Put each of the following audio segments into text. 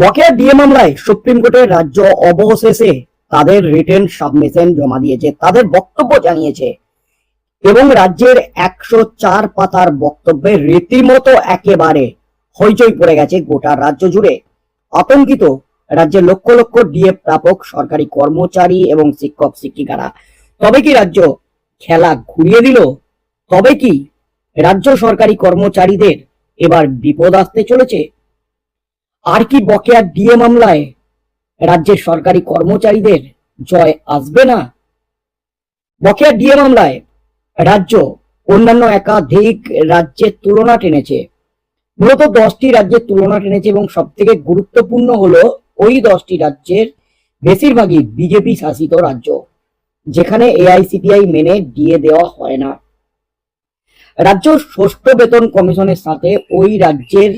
বকেয়া ডিএ মামলায় সুপ্রিম কোর্টের রাজ্য অবশেষে তাদের রিটেন সাবমিশন জমা দিয়েছে, তাদের বক্তব্য জানিয়েছে। এবং রাজ্যের একশো চার পাতার বক্তব্যে রীতিমতো একেবারে হইচই পড়ে গেছে গোটা রাজ্য জুড়ে। আতঙ্কিত রাজ্যের লক্ষ লক্ষ ডিএ প্রাপক, সরকারি কর্মচারী এবং শিক্ষক, শিক্ষিকারা। তবে কি রাজ্য খেলা ঘুরিয়ে দিল? তবে কি রাজ্য সরকারি কর্মচারীদের এবার বিপদ আসতে চলেছে? আর কি বকেয়া ডিএ মামলায়? রাজ্যের সরকারি কর্মচারীদের জয় আসবে না? বকেয়া ডিএ মামলায় রাজ্য অন্যান্য একাধিক রাজ্যের তুলনা টেনেছে। মূলত দশটি রাজ্যের তুলনা টেনেছে এবং সব থেকে গুরুত্বপূর্ণ হলো ওই দশটি রাজ্যের বেশিরভাগই বিজেপি শাসিত রাজ্য, যেখানে এআইসিপিআই মেনে দিয়ে দেওয়া হয় না। রাজ্য ষষ্ঠ বেতন কমিশনের সাথে ওই রাজ্যের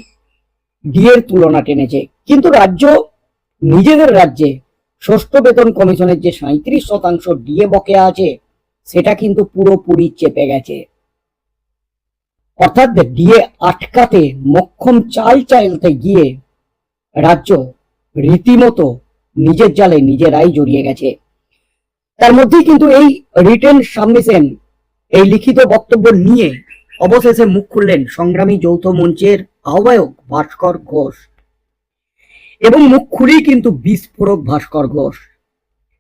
ডিএর তুলনা টেনেছে। কিন্তু রাজ্য, নিজেদের রাজ্যে ষষ্ঠ বেতন কমিশনের যে সাঁত্রিশ শতাংশ ডিএ বকেয়া আছে, সেটা কিন্তু পুরোপুরি চেপে গেছে। অর্থাৎ ডিএ আটকাতে মক্ষম চাল চাইতে গিয়ে রাজ্য রীতিমতো নিজের জালে নিজেরাই জড়িয়ে গেছে। তার মধ্যেই কিন্তু এই রিটেন সাবমিশন, এই লিখিত বক্তব্য নিয়ে অবশেষে মুখ খুললেন সংগ্রামী যৌথ মঞ্চের আহ্বায়ক ভাস্কর ঘোষ। এবং মুখ খুলেই কিন্তু বিস্ফোরক ভাস্কর ঘোষ।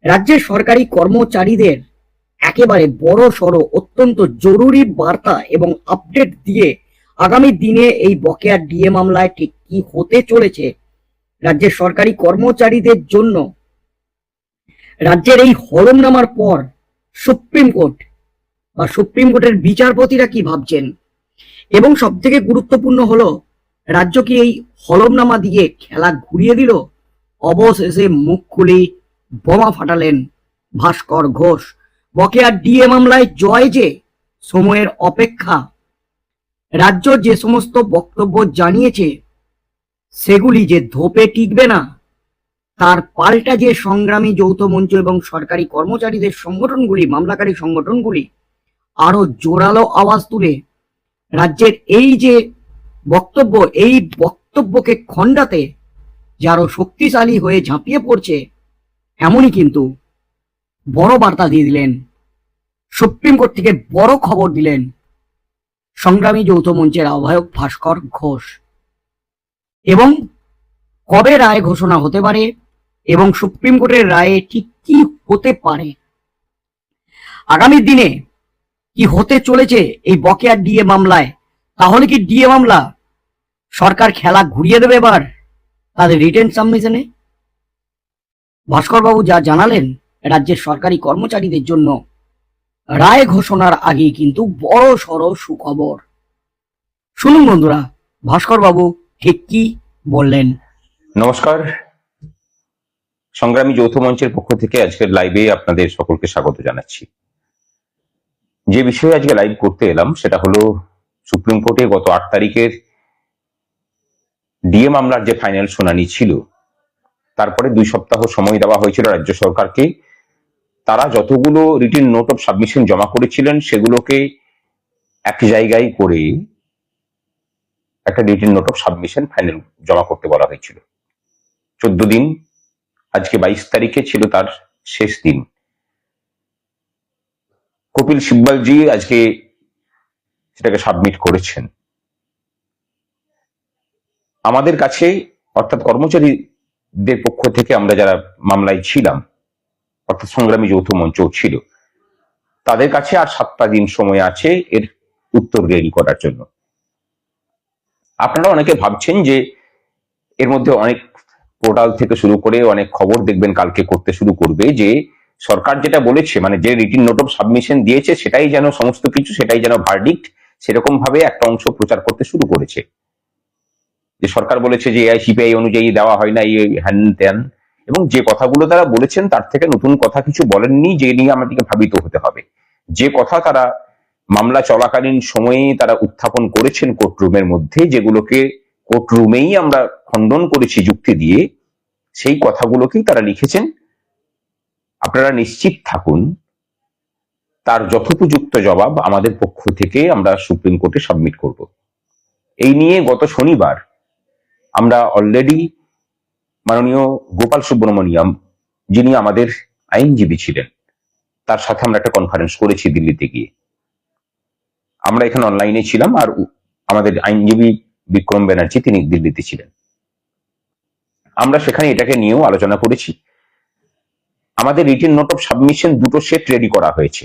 রাজ্যের সরকারি কর্মচারীদের একেবারে বড় সড়ো, অত্যন্ত জরুরি বার্তা এবং আপডেট দিয়ে আগামী দিনে এই বকেয়া ডিএ মামলায় ঠিক কি হতে চলেছে রাজ্যের সরকারি কর্মচারীদের জন্য। রাজ্যের এই হরমনামার পর সুপ্রিম কোর্ট বা সুপ্রিম কোর্টের বিচারপতিরা কি ভাবছেন? এবং সব থেকে গুরুত্বপূর্ণ হলো, রাজ্য কি এই হলমনামা দিয়ে খেলা ঘুরিয়ে দিল? অবশেষে মুখ খুলি বোমা ফাটালেন ভাস্কর ঘোষ। বকেয়া ডিএ মামলায় জয় যে সময়ের অপেক্ষা। রাজ্য যে সমস্ত বক্তব্য জানিয়েছে, সেগুলি যে ধোপে টিকবে না, তার পাল্টা যে সংগ্রামী যৌথ মঞ্চ এবং সরকারি কর্মচারীদের সংগঠনগুলি, মামলাকারী সংগঠনগুলি আরও জোরালো আওয়াজ তুলে রাজ্যের এই যে বক্তব্য, এই বক্তব্যকে খণ্ডাতে যে আরও শক্তিশালী হয়ে ঝাঁপিয়ে পড়ছে, এমনই কিন্তু বড় বার্তা দিয়ে দিলেন, সুপ্রিম কোর্ট থেকে বড় খবর দিলেন সংগ্রামী যৌথ মঞ্চের আহ্বায়ক ভাস্কর ঘোষ। এবং কবে রায় ঘোষণা হতে পারে এবং সুপ্রিম কোর্টের রায়ে ঠিক কি হতে পারে? আগামী দিনে কি হতে চলেছে এই বকেয়া ডিএ মামলায়? তাহলে কি ডিএ মামলা? সরকার খেলা ঘুরিয়ে দেবে এবার তাদের রিটেন সাবমিশনে? ভাস্কর বাবু যা জানালেন, রাজ্যের সরকারি কর্মচারীদের জন্য রায় ঘোষণার আগে কিন্তু বড় সড় সুখবর। শুনুন বন্ধুরা ভাস্কর বাবু ঠিক কি বললেন? নমস্কার। সংগ্রামী যৌথ মঞ্চের পক্ষ থেকে আজকের লাইভে আপনাদের সকলকে স্বাগত জানাচ্ছি। যে বিষয়ে আজকে লাইভ করতে এলাম, সেটা হলো সুপ্রিম কোর্টে গত আট তারিখের ডিএ মামলার যে ফাইনাল শুনানি ছিল, তারপরে দুই সপ্তাহ সময় দেওয়া হয়েছিল রাজ্য সরকারকে। তারা যতগুলো রিটিন নোট অফ সাবমিশন জমা করেছিলেন, সেগুলোকে এক জায়গায় করে একটা written note of submission final জমা করতে বলা হয়েছিল। চোদ্দ দিন, আজকে বাইশ তারিখে ছিল তার শেষ দিন। কপিল সিব্বালজি আজকে সেটাকে সাবমিট করেছেন। আমাদের কাছে, অর্থাৎ কর্মচারীদের পক্ষ থেকে আমরা যারা মামলায় ছিলাম, অর্থাৎ সংগ্রামী যৌথ মঞ্চ ছিল, তাদের কাছে আর সাতটা দিন সময় আছে এর উত্তর রেডি করার জন্য। আপনারা অনেকে ভাবছেন যে এর মধ্যে অনেক পোর্টাল থেকে শুরু করে অনেক খবর দেখবেন কালকে করতে শুরু করবে যে সরকার যেটা বলেছে মানে যে রিটিন নোট অফ সাবমিশন দিয়েছে, সেটাই যেন সমস্ত কিছু, সেটাই যেন ভার্ডিক্ট সেরকম ভাবে একটা অংশ প্রচার করতে শুরু করেছে। যে সরকার বলেছে যে সিপিআই অনুযায়ী দেওয়া হয় না, এই হ্যান ত্যান এবং যে কথাগুলো তারা বলেছেন, তার থেকে নতুন কথা কিছু বলেননি, যে নিয়ে আমাদেরকে ভাবিত হতে হবে। যে কথা তারা মামলা চলাকালীন সময়ে তারা উত্থাপন করেছেন কোর্টরুমের মধ্যে, যেগুলোকে কোর্টরুমেই আমরা খণ্ডন করেছি যুক্তি দিয়ে, সেই কথাগুলোকেই তারা লিখেছেন। আপনারা নিশ্চিত থাকুন, তার যথোপযুক্ত জবাব আমাদের পক্ষ থেকে আমরা সুপ্রিম কোর্টে সাবমিট করব। এই নিয়ে গত শনিবার আমরা অলরেডি মাননীয় গোপাল সুব্রমণিয়াম, যিনি আমাদের আইনজীবী ছিলেন, তার সাথে আমরা একটা কনফারেন্স করেছি দিল্লিতে গিয়ে। আমরা এখানে অনলাইনে ছিলাম আর আমাদের আইনজীবী বিক্রম ব্যানার্জি তিনি দিল্লিতে ছিলেন। আমরা সেখানে এটাকে নিয়েও আলোচনা করেছি। আমাদের রিটেন নোট অফ সাবমিশন দুটো সেট রেডি করা হয়েছে।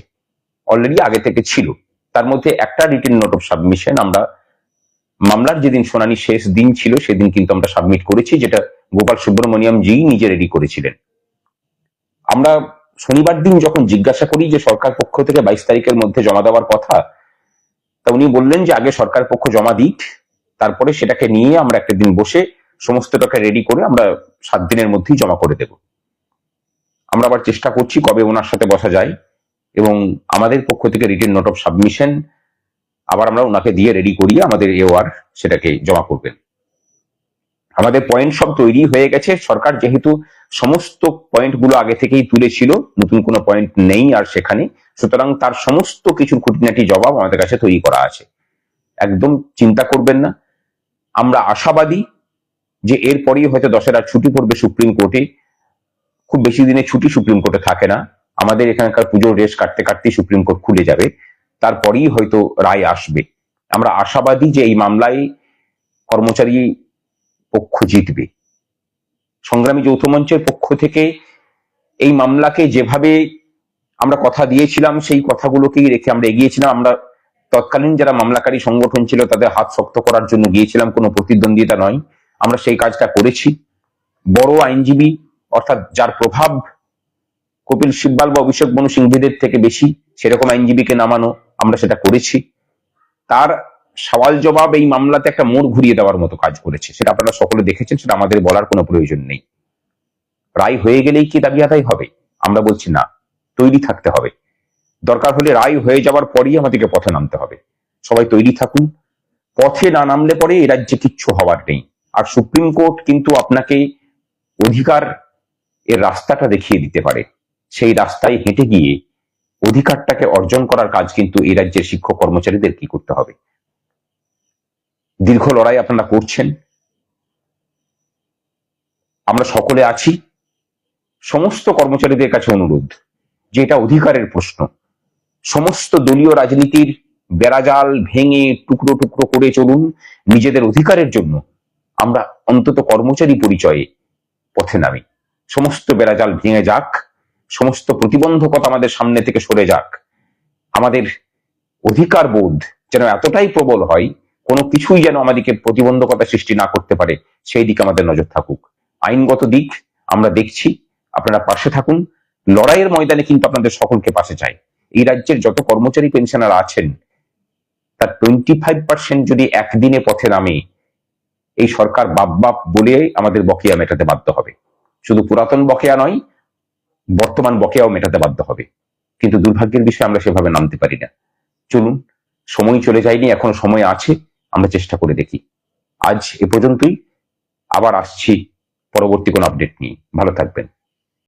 অলরেডি আগে থেকে ছিল। তার মধ্যে একটা রিটেন নোট অফ সাবমিশন আমরা, মামলার যেদিন শুনানি শেষ দিন ছিল, সেদিন কিন্তু আমরা সাবমিট করেছি, যেটা গোপাল সুব্রমণিয়াম জি নিজে রেডি করেছিলেন। আমরা শনিবার দিন যখন জিজ্ঞাসা করি যে সরকার পক্ষ থেকে বাইশ তারিখের মধ্যে জমা দেওয়ার কথা, তা উনি বললেন যে আগে সরকার পক্ষ জমা দিক, তারপরে সেটাকে নিয়ে আমরা একটা দিন বসে সমস্তটাকে রেডি করে আমরা সাত দিনের মধ্যেই জমা করে দেব। আমরা আবার চেষ্টা করছি কবে ওনার সাথে বসা যায় এবং আমাদের পক্ষ থেকে রিটেন নোট অফ সাবমিশন আবার আমরা ওনাকে দিয়ে রেডি করিয়ে আমাদের এওয়ার সেটাকে জমা করবেন। আমাদের পয়েন্ট সব তৈরি হয়ে গেছে। সরকার যেহেতু সমস্ত পয়েন্টগুলো আগে থেকেই তুলেছিল, নতুন কোনো পয়েন্ট নেই আর সেখানে, সুতরাং তার সমস্ত কিছুর খুঁটিনাটি জবাব আমাদের কাছে তৈরি করা আছে। একদম চিন্তা করবেন না। আমরা আশাবাদী যে এরপরেই হয়তো দশেরা ছুটি পড়বে সুপ্রিম কোর্টে খুব বেশি দিনে ছুটি সুপ্রিম কোর্টে থাকে না। আমাদের এখানকার পুজোর রেস কাটতে কাটতেই সুপ্রিম কোর্ট খুলে যাবে। তারপরেই হয়তো রায় আসবে। আমরা আশাবাদী যে এই মামলায় কর্মচারী পক্ষ জিতবে। সংগ্রামী যৌথ মঞ্চের পক্ষ থেকে এই মামলাকে যেভাবে আমরা কথা দিয়েছিলাম, সেই কথাগুলোকেই রেখে আমরা এগিয়েছিলাম। আমরা তৎকালীন যারা মামলাকারী সংগঠন ছিল, তাদের হাত শক্ত করার জন্য গিয়েছিলাম। কোনো প্রতিদ্বন্দ্বিতা নয়। আমরা সেই কাজটা করেছি। বড় আইনজীবী অর্থাৎ যার প্রভাব কপিল সিব্বাল বা অভিষেক বনু সিংভিদের থেকে বেশি, সেরকম আইনজীবীকে নামানো আমরা সেটা করেছি। তার সওয়াল জবাব এই মামলাতে একটা মোড় ঘুরিয়ে দেওয়ার মতো কাজ করেছে। সেটা আপনারা সকলে দেখেছেন, সেটা আমাদের বলার কোনো প্রয়োজন নেই। রায় হয়ে গেলেই কি দাবি আদায় হবে? আমরা বলছি না, তৈরি থাকতে হবে। দরকার হলে রায় হয়ে যাওয়ার পরেই আমাদেরকে পথে নামতে হবে। সবাই তৈরি থাকুন। পথে না নামলে পরে এ রাজ্যে কিচ্ছু হওয়ার নেই। আর সুপ্রিম কোর্ট কিন্তু আপনাকে অধিকার এর রাস্তাটা দেখিয়ে দিতে পারে। সেই রাস্তায় হেঁটে গিয়ে অধিকারটাকে অর্জন করার কাজ কিন্তু এই রাজ্যের শিক্ষক কর্মচারীদের কি করতে হবে? দীর্ঘ লড়াই আপনারা করছেন। আমরা সকলে আছি। সমস্ত কর্মচারীদের কাছে অনুরোধ যে এটা অধিকারের প্রশ্ন। সমস্ত দলীয় রাজনীতির বেড়াজাল ভেঙে টুকরো টুকরো করে চলুন। নিজেদের অধিকারের জন্য আমরা অন্তত কর্মচারী পরিচয়ে পথে নামি। সমস্ত বেড়াজাল ভেঙে যাক, সমস্ত প্রতিবন্ধকতা আমাদের সামনে থেকে সরে যাক। আমাদের অধিকার বোধ যেন এতটাই প্রবল হয়, কোনো কিছুই যেন আমাদেরকে প্রতিবন্ধকতা সৃষ্টি না করতে পারে, সেই দিকে আমাদের নজর থাকুক। আইনগত দিক আমরা দেখছি, আপনারা পাশে থাকুন। লড়াইয়ের ময়দানে কিন্তু আপনাদের সকলকে পাশে চাই। এই রাজ্যের যত কর্মচারী পেনশনার আছেন, তার টোয়েন্টি ফাইভ পার্সেন্ট যদি একদিনে পথে নামে, এই সরকার বাপ বাপ বলে আমাদের বকেয়া মেটাতে বাধ্য হবে। শুধু পুরাতন বকেয়া নয়, বর্তমান বকেয়াও মেটাতে বাধ্য হবে। কিন্তু দুর্ভাগ্যের বিষয়ে আমরা সেভাবে নামতে পারি না। চলুন সময় চলে যায়নি, এখন সময় আছে, আমরা চেষ্টা করে দেখি। আজ এ পর্যন্তই, আবার আসছি পরবর্তী কোন আপডেট নিয়ে। ভালো থাকবেন।